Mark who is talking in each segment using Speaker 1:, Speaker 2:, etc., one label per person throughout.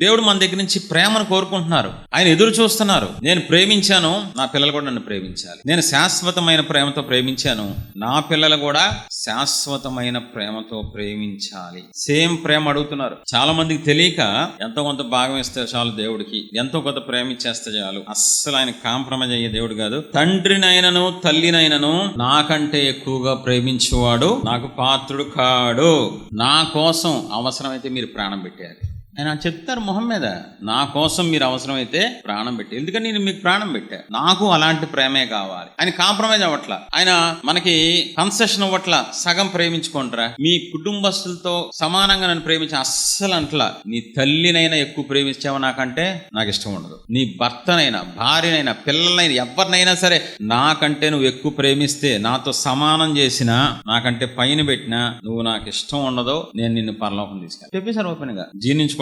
Speaker 1: దేవుడు మన దగ్గర నుంచి ప్రేమను కోరుకుంటున్నారు. ఆయన ఎదురు చూస్తున్నారు. నేను ప్రేమించాను నా పిల్లలు కూడా నన్ను ప్రేమించాలి. నేను శాశ్వతమైన ప్రేమతో ప్రేమించాను నా పిల్లలు కూడా శాశ్వతమైన ప్రేమతో ప్రేమించాలి. సేమ్ ప్రేమ అడుగుతున్నారు. చాలా మందికి తెలియక ఎంతో కొంత భాగం ఇస్తే చాలు దేవుడికి. ఎంతో కొంత ప్రేమ ఇచ్చేస్తే చాలు. అస్సలు ఆయన కాంప్రమైజ్ అయ్యే దేవుడు కాదు. తండ్రినైనను తల్లినైనను నాకంటే ఎక్కువగా ప్రేమించేవాడు నాకు పాత్రుడు కాడు. నా కోసం అవసరమైతే మీరు ప్రాణం పెట్టారు ఆయన చెప్తారు మొహం మీద నా కోసం మీరు అవసరమైతే ప్రాణం పెట్టి ఎందుకంటే నేను మీకు ప్రాణం పెట్టా? నాకు అలాంటి ప్రేమే కావాలి. ఆయన కాంప్రమైజ్ అవ్వట్ల. ఆయన మనకి కన్సెషన్ అవ్వట్ల. సగం ప్రేమించుకుంటారా మీ కుటుంబస్తులతో సమానంగా నన్ను ప్రేమించి. అస్సలు అంటలా. నీ తల్లినైనా ఎక్కువ ప్రేమించావు నాకంటే? నాకు ఇష్టం ఉండదు. నీ భర్తనైనా భార్యనైనా పిల్లలైనా ఎవరినైనా సరే నాకంటే నువ్వు ఎక్కువ ప్రేమిస్తే నాతో సమానం చేసినా నాకంటే పైన పెట్టినా నువ్వు నాకు ఇష్టం ఉండదు నేను నిన్ను పరలోకం తీసుకెళ్ళి చెప్పేశారు ఓపెన్గా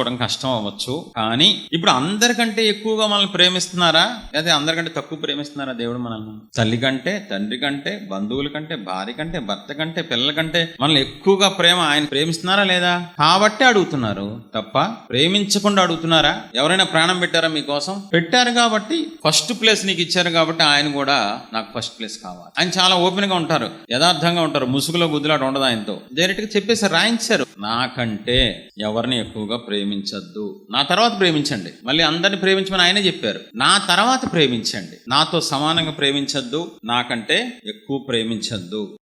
Speaker 1: జీర్ణించుకోవడం కష్టం అవ్వచ్చు. కానీ ఇప్పుడు అందరికంటే ఎక్కువగా మనల్ని ప్రేమిస్తున్నారా? లేదా అందరికంటే తక్కువ ప్రేమిస్తున్నారా దేవుడు మనల్ని? తల్లి కంటే తండ్రి కంటే బంధువుల కంటే భార్య కంటే భర్త కంటే పిల్లల కంటే మనల్ని ఎక్కువగా ప్రేమ ఆయన ప్రేమిస్తున్నారా లేదా? కాబట్టి అడుగుతున్నారు. తప్ప ప్రేమించకుండా అడుగుతున్నారా? ఎవరైనా ప్రాణం పెట్టారా మీకోసం? పెట్టారు కాబట్టి ఫస్ట్ ప్లేస్ నీకు ఇచ్చారు కాబట్టి ఆయన కూడా నాకు ఫస్ట్ ప్లేస్ కావాలి. ఆయన చాలా ఓపెన్గా ఉంటారు. యథార్థంగా ఉంటారు. ముసుగులో గుద్దులాట ఉండదు ఆయనతో. డైరెక్ట్గా చెప్పేసి రాయించారు. నాకంటే ఎవరిని ఎక్కువగా ప్రేమించద్దు. నా తర్వాత ప్రేమించండి. మళ్ళీ అందరిని ప్రేమించమని ఆయనే చెప్పారు. నా తర్వాత ప్రేమించండి. నాతో సమానంగా ప్రేమించద్దు. నాకంటే ఎక్కువ ప్రేమించద్దు.